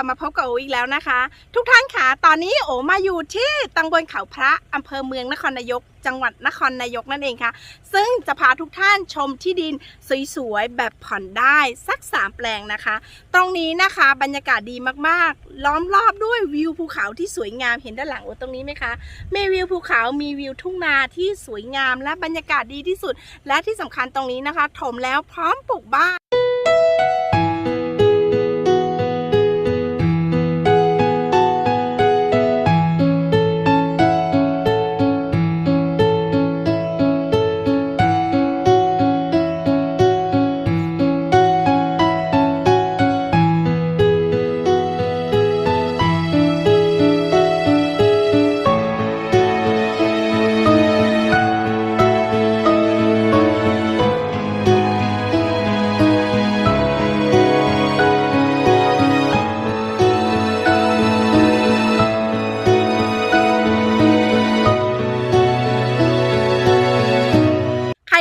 ลับมาพบกับโออีกแล้วนะคะ ทุกท่านค่ะตอนนี้โอมาอยู่ที่ตำบลเขาพระอำเภอเมืองนครนายก จังหวัดนครนายกนั่นเองค่ะ ซึ่งจะพาทุกท่านชมที่ดินสวยๆแบบผ่อนได้สักสามแปลงนะคะ ตรงนี้นะคะบรรยากาศดีมากๆ ล้อมรอบด้วยวิวภูเขาที่สวยงามเห็นด้านหลังโอตรงนี้ไหมคะมีวิวภูเขามีวิวทุ่งนาที่สวยงามและบรรยากาศดีที่สุด และที่สำคัญตรงนี้นะคะถมแล้วพร้อมปลูกบ้าน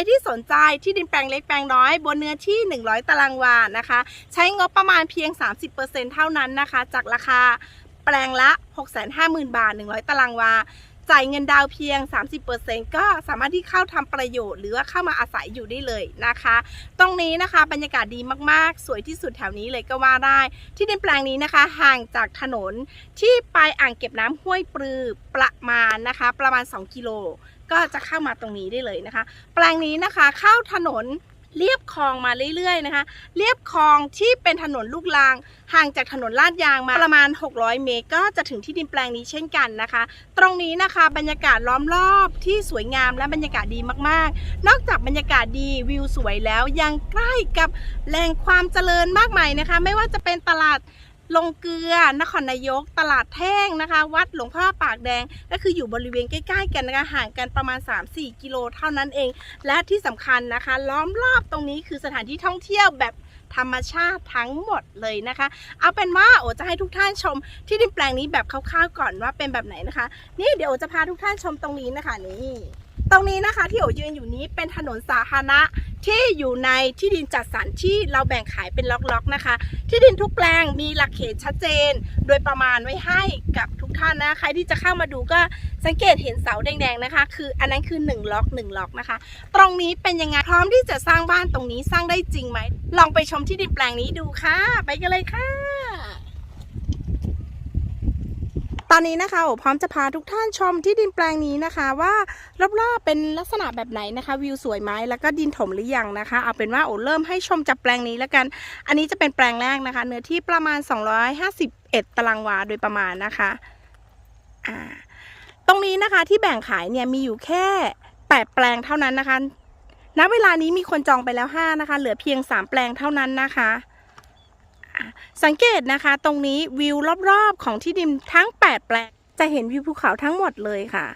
ที่สนใจที่ดินแปลงเล็กแปลงน้อย บนเนื้อที่ 100 ตารางวานะคะ ใช้งบประมาณเพียง 30%เท่านั้นนะคะ จากราคาแปลงละ 650,000 บาท 100 ตารางวาจ่ายเงินดาวเพียง 30%ก็สามารถที่เข้าทำประโยชน์ หรือว่าเข้ามาอาศัยอยู่ได้เลยนะคะ ตรงนี้นะคะบรรยากาศดีมากๆ สวยที่สุดแถวนี้เลยก็ว่าได้ ที่ดินแปลงนี้นะคะ ห่างจากถนนที่ไปอ่างเก็บน้ำห้วยปลือประมาณนะคะ ประมาณ 2 กิโล ก็จะเข้ามาตรงนี้ได้เลยนะคะ แปลงนี้นะคะเข้าถนนเรียบคลองมาเรื่อยๆนะคะ เรียบคลองที่เป็นถนนลูกราง ห่างจากถนนลาดยางมาประมาณ 600 เมตร ก็จะถึงที่ดินแปลงนี้เช่นกันนะคะ ตรงนี้นะคะบรรยากาศล้อมรอบที่สวยงามและบรรยากาศดีมากๆ นอกจากบรรยากาศดีวิวสวยแล้วยังใกล้กับแหล่งความเจริญมากมายนะคะ ไม่ว่าจะเป็นตลาด ลงเกลือนครนายก ตลาดแท่งนะคะ วัดหลวงพ่อปากแดง ก็คืออยู่บริเวณใกล้ๆกันนะคะห่างกันประมาณ 3-4 กิโลเท่านั้นเอง และที่สำคัญนะคะ ล้อมรอบตรงนี้คือสถานที่ท่องเที่ยวแบบธรรมชาติทั้งหมดเลยนะคะ เอาเป็นว่าโอจะให้ทุกท่านชมที่ดินแปลงนี้แบบคร่าวๆก่อนว่าเป็นแบบไหนนะคะ นี่เดี๋ยวโอจะพาทุกท่านชมตรงนี้นะคะนี่ ตรงนี้นะคะที่โอยืนอยู่นี้เป็นถนนสาธารณะที่อยู่ในที่ดินจัดสรรที่เราแบ่งขายเป็นล็อกๆนะคะ ที่ดินทุกแปลงมีหลักเขตชัดเจน โดยประมาณไว้ให้กับทุกท่านนะใครที่จะเข้ามาดูก็สังเกตเห็นเสาแดงๆนะคะ คืออันนั้นคือ1ล็อก1ล็อกนะคะ ตรงนี้เป็นยังไงพร้อมที่จะสร้างบ้านตรงนี้สร้างได้จริงไหมลองไปชมที่ดินแปลงนี้ดูค่ะ ไปกันเลยค่ะ ตอนนี้นะคะโอพร้อมจะพาทุกท่านชมที่ดินแปลงนี้นะคะ ว่ารอบๆเป็นลักษณะแบบไหนนะคะ วิวสวยไหมแล้วก็ดินถมหรือยังนะคะเอาเป็นว่าโอเริ่มให้ชมจากแปลงนี้แล้วกัน อันนี้จะเป็นแปลงแรกนะคะ เนื้อที่ประมาณ 251 ตารางวาโดยประมาณนะคะอ่าตรงนี้นะคะที่แบ่งขายเนี่ยมีอยู่แค่ 8 แปลงเท่านั้นนะคะณเวลานี้มีคนจองไปแล้ว 5 นะคะ เหลือเพียง 3 แปลงเท่านั้นนะคะอะ สังเกตนะคะตรงนี้วิวรอบๆ ของที่ดินทั้ง 8 แปลง จะเห็นวิวภูเขาทั้งหมดเลยค่ะ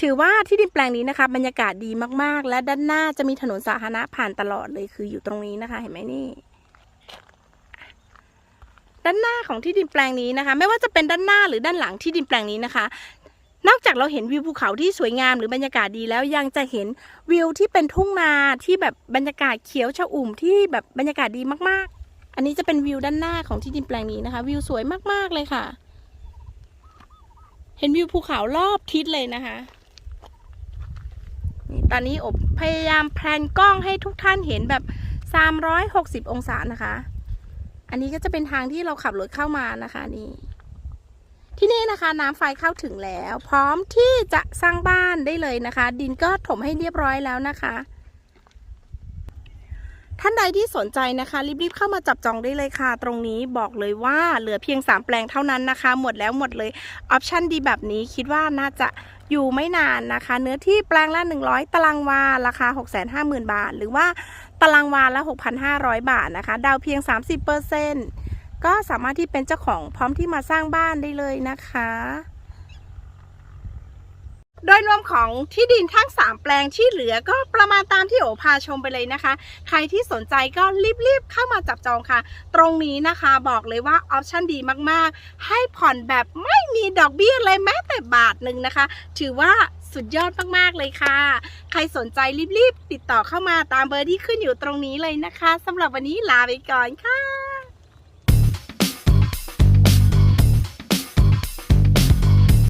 ถือว่าที่ดินแปลงนี้นะคะบรรยากาศดีมากๆ และด้านหน้าจะมีถนนสาธารณะผ่านตลอดเลยคืออยู่ตรงนี้นะคะ เห็นไหมนี่ด้านหน้าของที่ดินแปลงนี้นะคะ ไม่ว่าจะเป็นด้านหน้าหรือด้านหลังที่ดินแปลงนี้นะคะ นอกจากเราเห็นวิวภูเขาที่สวยงามหรือบรรยากาศดีแล้วยังจะเห็นวิวที่เป็นทุ่งนาที่แบบบรรยากาศเขียวชอุ่มที่แบบบรรยากาศดีมากๆ อันนี้จะเป็นวิวด้านหน้าของที่ดินแปลงนี้นะคะ วิวสวยมากๆเลยค่ะ เห็นวิวภูเขารอบทิศเลยนะคะนี่ตอนนี้อบพยายามแพลนกล้องให้ทุกท่านเห็นแบบ 360 องศานะคะ อันนี้ก็จะเป็นทางที่เราขับรถเข้ามานะคะนี่ที่นี่นะคะน้ำไฟเข้าถึงแล้ว พร้อมที่จะสร้างบ้านได้เลยนะคะ ดินก็ถมให้เรียบร้อยแล้วนะคะ ท่านใดที่สนใจนะคะรีบๆเข้ามาจับจองได้เลยค่ะ ตรงนี้บอกเลยว่าเหลือเพียง 3 แปลงเท่านั้นนะคะ หมดแล้วหมดเลยออปชันดีแบบนี้คิดว่าน่าจะอยู่ไม่นานนะคะ เนื้อที่แปลงละ 100 ตารางวา ราคา 650,000 บาท หรือว่าตารางวาละ 6,500 บาทนะคะ ดาวเพียง 30%ก็สามารถที่เป็นเจ้าของพร้อมที่มาสร้างบ้านได้เลยนะคะ โดยรวมของที่ดินทั้ง 3 แปลงที่เหลือก็ประมาณตามที่โอพาชมไปเลยนะคะ ใครที่สนใจก็รีบๆเข้ามาจับจองค่ะ ตรงนี้นะคะบอกเลยว่าออปชั่นดีมากๆ ให้ผ่อนแบบไม่มีดอกเบี้ยเลยแม้แต่บาทหนึ่งนะคะ ถือว่าสุดยอดมากๆเลยค่ะ ใครสนใจรีบๆติดต่อเข้ามาตามเบอร์ที่ขึ้นอยู่ตรงนี้เลยนะคะสำหรับวันนี้ลาไปก่อนค่ะ